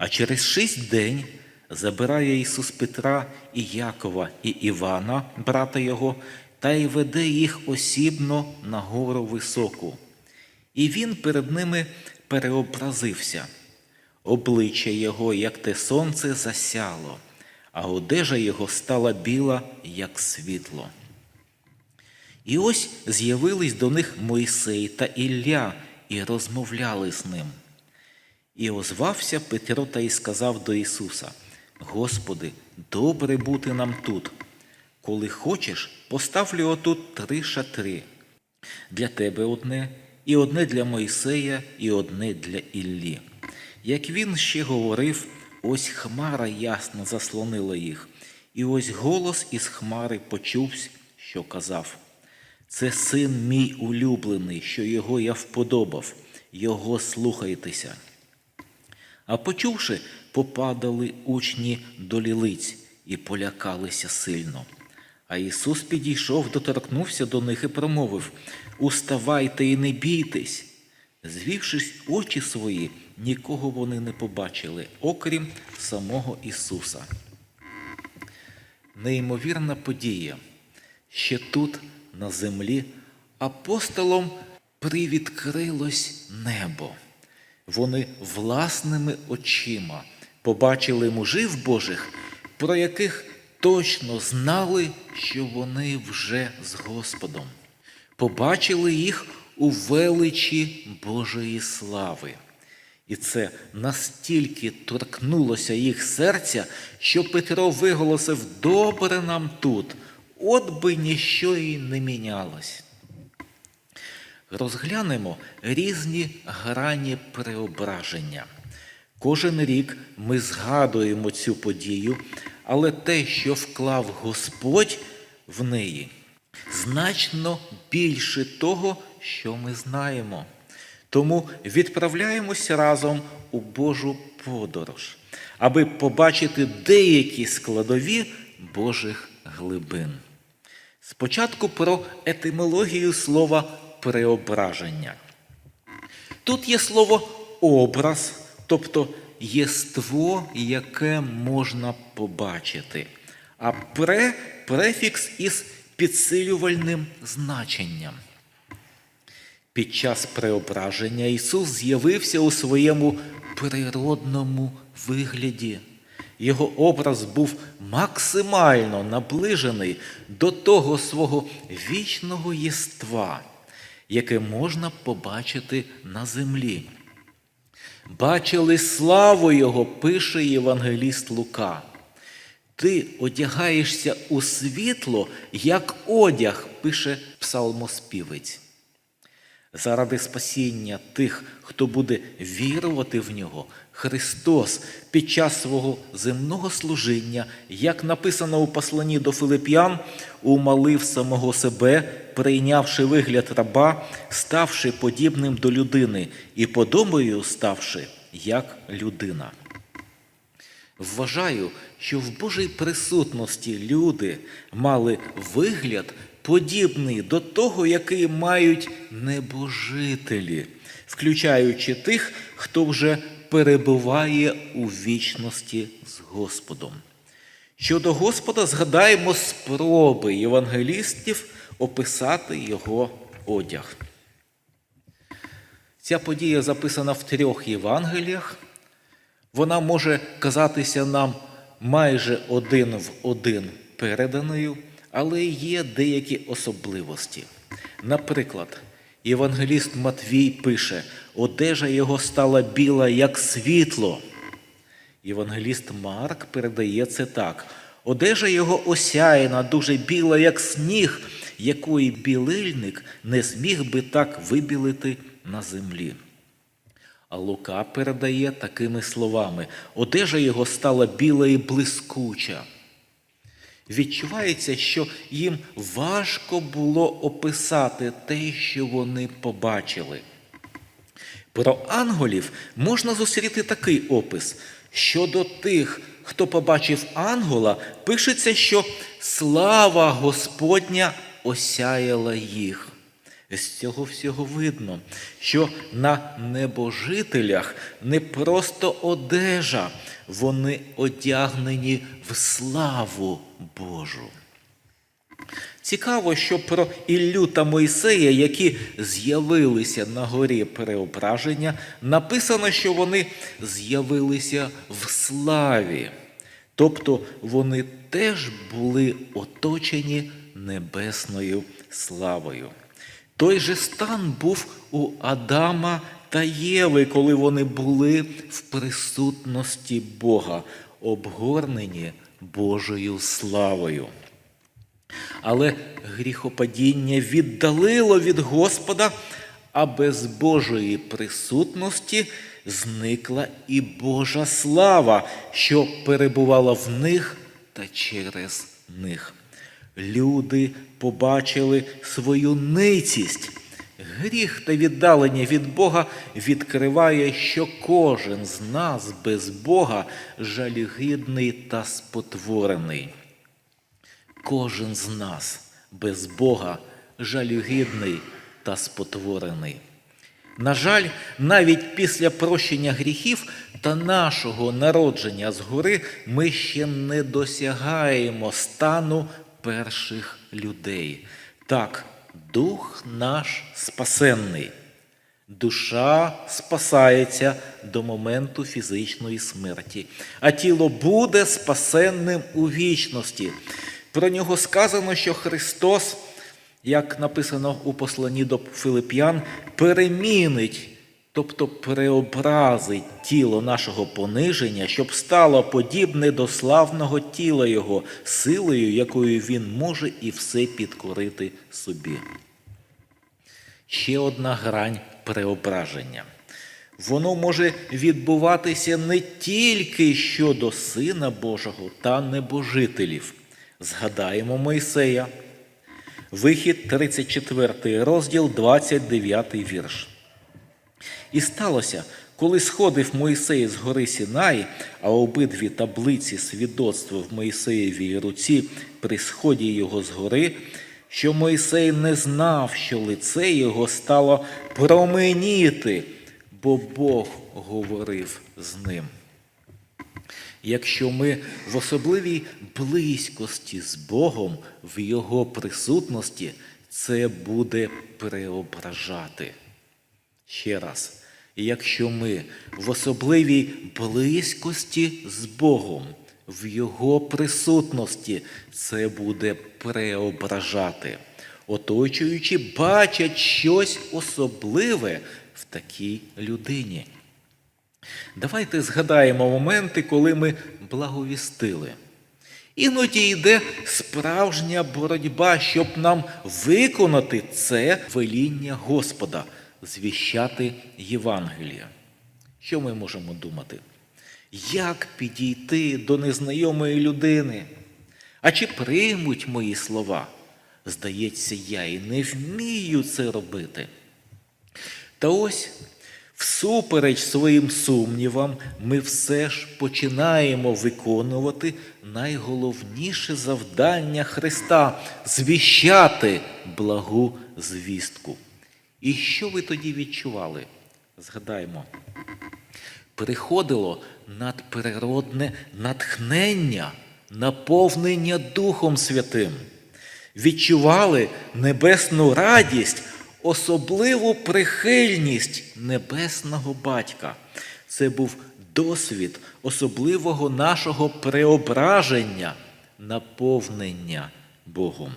А через шість день забирає Ісус Петра і Якова і Івана, брата його, та й веде їх осібно на гору високу. І він перед ними переобразився. Обличчя його, як те сонце, засяло, а одежа його стала біла, як світло. І ось з'явились до них Мойсей та Ілля і розмовляли з ним. І озвався Петро та й сказав до Ісуса: Господи, добре бути нам тут. Коли хочеш, поставлю отут три шатри. Для тебе одне, і одне для Мойсея, і одне для Іллі. Як він ще говорив, ось хмара ясно заслонила їх, і ось голос із хмари почувся, що казав: Це син мій улюблений, що його я вподобав, його слухайтеся. А почувши, попадали учні до лілиць і полякалися сильно. А Ісус підійшов, доторкнувся до них і промовив Уставайте і не бійтесь. Звівшись очі свої, нікого вони не побачили, окрім самого Ісуса. Неймовірна подія. Ще тут, на землі, апостолам привідкрилось небо. Вони власними очима побачили мужів Божих, про яких точно знали, що вони вже з Господом. Побачили їх у величі Божої слави. І це настільки торкнулося їх серця, що Петро виголосив добре нам тут, от би ніщо і не мінялось. Розглянемо різні грані преображення. Кожен рік ми згадуємо цю подію, але те, що вклав Господь в неї, значно більше того, що ми знаємо. Тому відправляємося разом у Божу подорож, аби побачити деякі складові Божих глибин. Спочатку про етимологію слова преображення. Тут є слово образ, тобто єство, яке можна побачити, а пре префікс із підсилювальним значенням. Під час преображення Ісус з'явився у своєму природному вигляді. Його образ був максимально наближений до того свого вічного єства, яке можна побачити на землі. Бачили славу Його, пише Євангеліст Лука. Ти одягаєшся у світло, як одяг, пише псалмоспівець. Заради спасіння тих, хто буде вірувати в нього, Христос під час свого земного служіння, як написано у посланні до Филип'ян, умалив самого себе, прийнявши вигляд раба, ставши подібним до людини і подобою ставши як людина. Вважаю, що в Божій присутності люди мали вигляд подібний до того, який мають небожителі, включаючи тих, хто вже перебуває у вічності з Господом. Щодо Господа, згадаємо спроби євангелістів описати його одяг. Ця подія записана в трьох Євангеліях. Вона може казатися нам майже один в один переданою, але є деякі особливості. Наприклад, євангеліст Матвій пише: одежа його стала біла, як світло. Євангеліст Марк передає це так: одежа його осяяна, дуже біла, як сніг, якої білильник не зміг би так вибілити на землі. А Лука передає такими словами: одежа його стала біла і блискуча. Відчувається, що їм важко було описати те, що вони побачили. Про ангелів можна зустріти такий опис. Щодо тих, хто побачив ангела, пишеться, що слава Господня осяяла їх. З цього всього видно, що на небожителях не просто одежа, вони одягнені в славу Божу. Цікаво, що про Іллю та Мойсея, які з'явилися на горі переображення, написано, що вони з'явилися в славі. Тобто вони теж були оточені небесною славою. Той же стан був у Адама та Єви, коли вони були в присутності Бога, обгорнені Божою славою. Але гріхопадіння віддалило від Господа, а без Божої присутності зникла і Божа слава, що перебувала в них та через них. Люди побачили свою ницість. Гріх та віддалення від Бога відкриває, що кожен з нас без Бога жалюгідний та спотворений. Кожен з нас без Бога жалюгідний та спотворений. На жаль, навіть після прощення гріхів та нашого народження згори ми ще не досягаємо стану перших людей. Так, дух наш спасенний. Душа спасається до моменту фізичної смерті, а тіло буде спасенним у вічності. Про нього сказано, що Христос, як написано у посланні до Филип'ян, перемінить, тобто преобразить тіло нашого пониження, щоб стало подібне до славного тіла Його, силою, якою Він може і все підкорити собі. Ще одна грань преображення. Воно може відбуватися не тільки щодо Сина Божого та небожителів. Згадаємо Мойсея. Вихід 34 розділ, 29 вірш. І сталося, коли сходив Мойсей з гори Сінай, а обидві таблиці свідоцтва в Мойсеєвій руці при сході його з гори, що Мойсей не знав, що лице його стало променіти, бо Бог говорив з ним. Якщо ми в особливій близькості з Богом, в Його присутності, це буде преображати. Ще раз, якщо ми в особливій близькості з Богом, в Його присутності, це буде преображати. Оточуючи, бачать щось особливе в такій людині. Давайте згадаємо моменти, коли ми благовістили. Іноді йде справжня боротьба, щоб нам виконати це веління Господа, звіщати Євангелія. Що ми можемо думати? Як підійти до незнайомої людини? А чи приймуть мої слова? Здається, я і не вмію це робити. Та ось Всупереч своїм сумнівам, ми все ж починаємо виконувати найголовніше завдання Христа звіщати благу звістку. І що ви тоді відчували? Згадаємо, приходило надприродне натхнення, наповнення Духом Святим. Відчували небесну радість особливу прихильність небесного батька. Це був досвід особливого нашого преображення, наповнення Богом.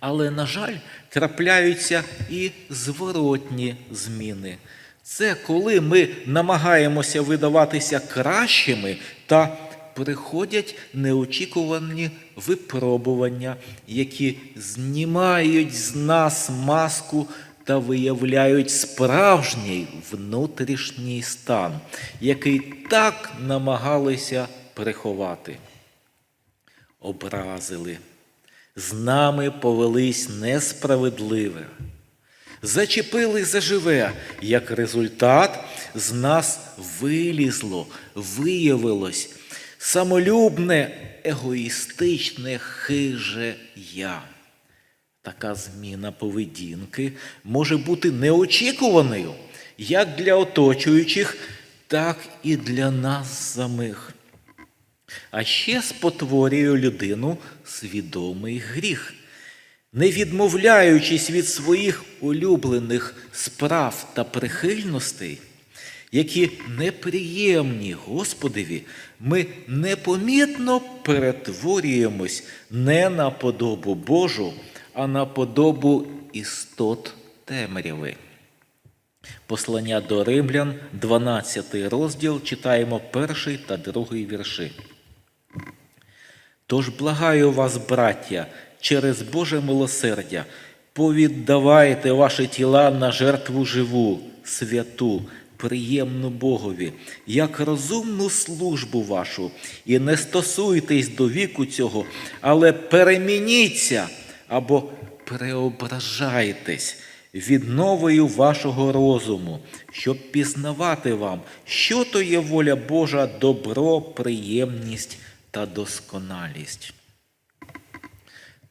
Але, на жаль, трапляються і зворотні зміни. Це коли ми намагаємося видаватися кращими та приходять неочікувані випробування, які знімають з нас маску та виявляють справжній внутрішній стан, який так намагалися приховати. Образили, з нами повелись несправедливе. Зачепили заживе, як результат з нас вилізло, виявилось самолюбне, егоїстичне, хиже я. Така зміна поведінки може бути неочікуваною як для оточуючих, так і для нас самих. А ще спотворює людину свідомий гріх, не відмовляючись від своїх улюблених справ та прихильностей, які неприємні Господеві, ми непомітно перетворюємось не на подобу Божу, а на подобу істот темряви. Послання до римлян, 12 розділ, читаємо перший та другий вірші. Тож благаю вас, браття, через Боже милосердя, повіддавайте ваші тіла на жертву живу, святу, приємну Богові, як розумну службу вашу, і не стосуйтесь до віку цього, але перемініться або преображайтесь відновою вашого розуму, щоб пізнавати вам, що то є воля Божа, добро, приємність та досконалість.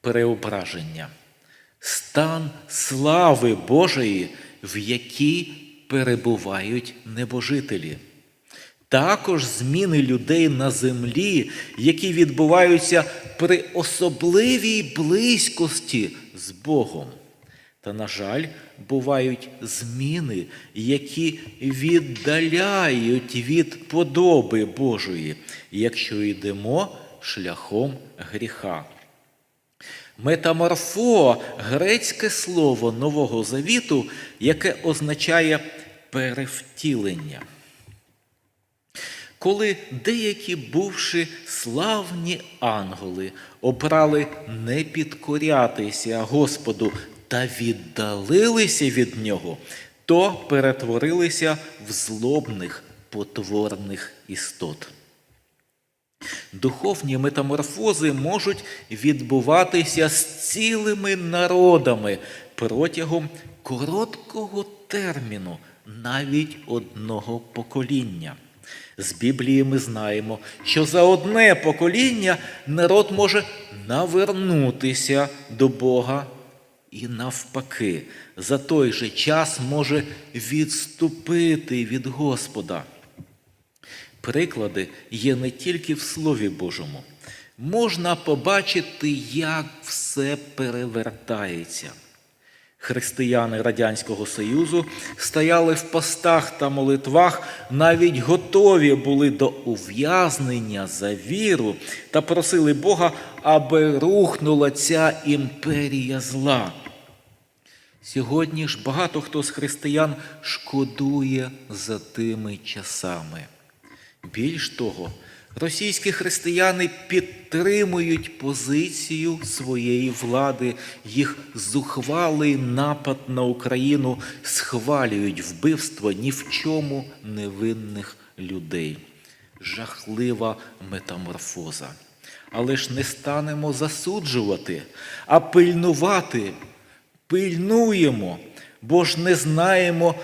Переображення. Стан слави Божої, в якій перебувають небожителі. Також зміни людей на землі, які відбуваються при особливій близькості з Богом. Та, на жаль, бувають зміни, які віддаляють від подоби Божої, якщо йдемо шляхом гріха. Метаморфо грецьке слово Нового Завіту, яке означає перевтілення. Коли деякі бувши славні ангели обрали не підкорятися Господу та віддалилися від Нього, то перетворилися в злобних потворних істот. Духовні метаморфози можуть відбуватися з цілими народами протягом короткого терміну, навіть одного покоління. З Біблії ми знаємо, що за одне покоління народ може навернутися до Бога і навпаки, за той же час може відступити від Господа. Приклади є не тільки в Слові Божому. Можна побачити, як все перевертається. Християни Радянського Союзу стояли в постах та молитвах, навіть готові були до ув'язнення за віру та просили Бога, аби рухнула ця імперія зла. Сьогодні ж багато хто з християн шкодує за тими часами. Більш того, російські християни підтримують позицію своєї влади, їх зухвалий напад на Україну схвалюють вбивство ні в чому невинних людей. Жахлива метаморфоза. Але ж не станемо засуджувати, а пильнувати. Пильнуємо, бо ж не знаємо,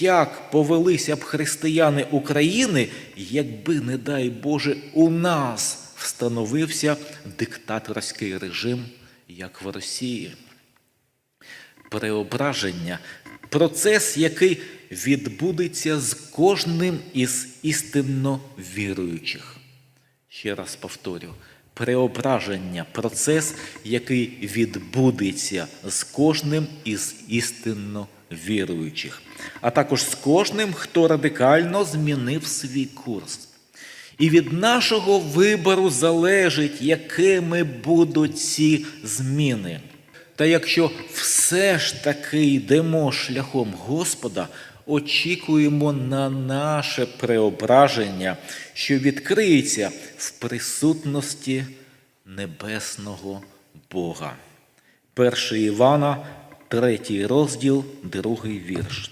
як повелися б християни України, якби, не дай Боже, у нас встановився диктаторський режим, як в Росії. Преображення процес, який відбудеться з кожним із істинно віруючих. Ще раз повторю, преображення процес, який відбудеться з кожним із істинно віруючих, а також з кожним, хто радикально змінив свій курс. І від нашого вибору залежить, якими будуть ці зміни. Та якщо все ж таки йдемо шляхом Господа, очікуємо на наше преображення, що відкриється в присутності небесного Бога. 1 Івана, 3 розділ, 2 вірш.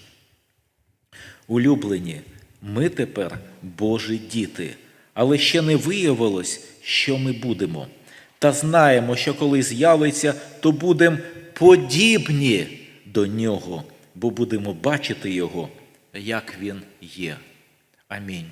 Улюблені, ми тепер Божі діти, але ще не виявилось, що ми будемо. Та знаємо, що коли з'явиться, то будемо подібні до нього, бо будемо бачити Його, як Він є. Амінь.